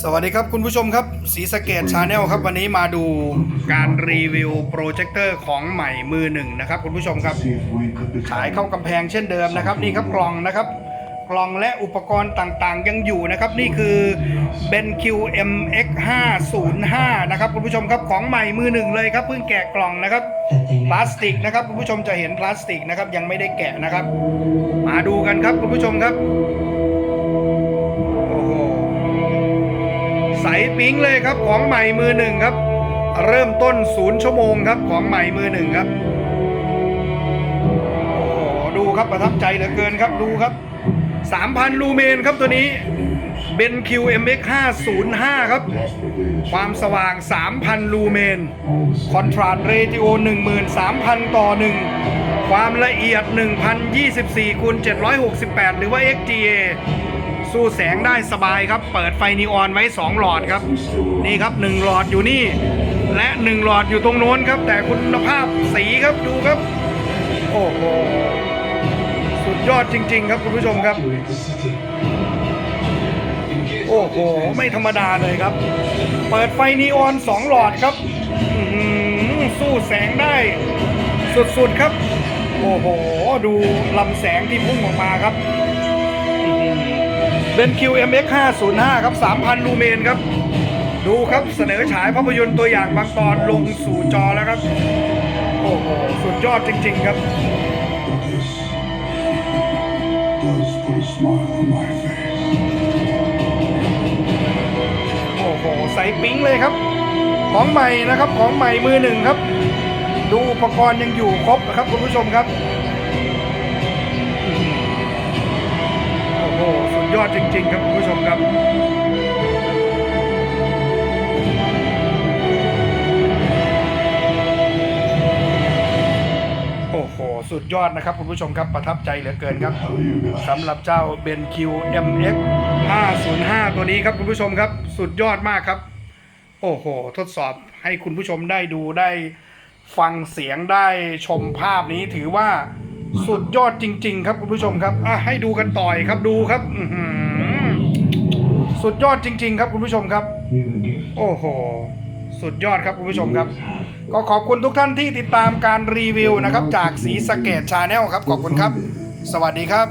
สวัสดีครับคุณผู้ชมครับสีสะเกตชาแนลครับ วันนี้มาดูการรีวิวโปรเจคเตอร์ของใหม่มือหนึ่งนะครับ คุณผู้ชมครับ ฉายเข้ากำแพงเช่นเดิมนะครับ นี่ครับกล่องนะครับ กล่องและอุปกรณ์ต่างๆ ยังอยู่นะครับ นี่คือ BenQ MX 505นะครับคุณผู้ชมครับของใหม่มือหนึ่งเลยครับเพิ่งแกะกล่องนะครับพลาสติกนะครับคุณผู้ชมจะเห็นพลาสติกนะครับยังไม่ได้แกะนะครับ มาดูกันครับคุณผู้ชมครับ ใสปิ๊งเลยครับของใหม่มือหนึ่งครับ เริ่มต้นศูนย์ชั่วโมงครับของใหม่มือหนึ่งครับโอ้ดูครับประทับใจเหลือเกินครับดูครับ3,000 ลูเมนครับตัวนี้เบน QMX 505 ครับ ความสว่าง 3,000 ลูเมน คอนทราสเรติโอ 13,000 ต่อ 1 ความละเอียด 1,024คูณ768 หรือว่า XGA สู้แสงได้สบายครับ เปิดไฟนีออนไว้ 2 หลอดครับ นี่ครับ 1 หลอดอยู่นี่ และ 1 หลอดอยู่ตรงโน้นครับ แต่คุณภาพสีครับดูครับ โอ้โห สุดยอดจริง ๆ ครับคุณผู้ชมครับ โอ้โห ไม่ธรรมดาเลยครับ เปิดไฟนีออน 2 หลอดครับสู้แสงได้ สุดๆครับ โอ้โห ดูลำแสงที่พุ่งออกมาครับ เป็น QMX 505 ครับ 3,000 ลูเมนครับ ดูครับเสนอฉายภาพยนตร์ตัวอย่างบางตอนลงสู่จอแล้วครับ โอ้โห สุดยอดจริง ๆ ครับ โอ้โห ใส่ปิ๊งเลยครับ ของใหม่นะครับ ของใหม่มือหนึ่งครับ ดูอุปกรณ์ยังอยู่ครบนะครับคุณผู้ชมครับ อดจริง ๆ ครับคุณผู้ชมครับโอ้โหสุดยอดนะครับคุณผู้ชมครับประทับใจเหลือเกินครับสำหรับเจ้า BenQ MX 505 ตัวนี้ครับคุณผู้ชมครับสุดยอดมากครับ โอ้โห ทดสอบให้คุณผู้ชมได้ดูได้ฟังเสียงได้ชมภาพนี้ถือว่า สุดยอดจริง ๆ ครับคุณผู้ชมครับอะให้ดูกันต่อยครับดูครับสุดยอดจริง ๆ ครับคุณผู้ชมครับ โอ้โห สุดยอดครับคุณผู้ชมครับ ก็ขอบคุณทุกท่านที่ติดตามการรีวิวนะครับ จากสีสเกตชาแนลครับขอบคุณครับ สวัสดีครับ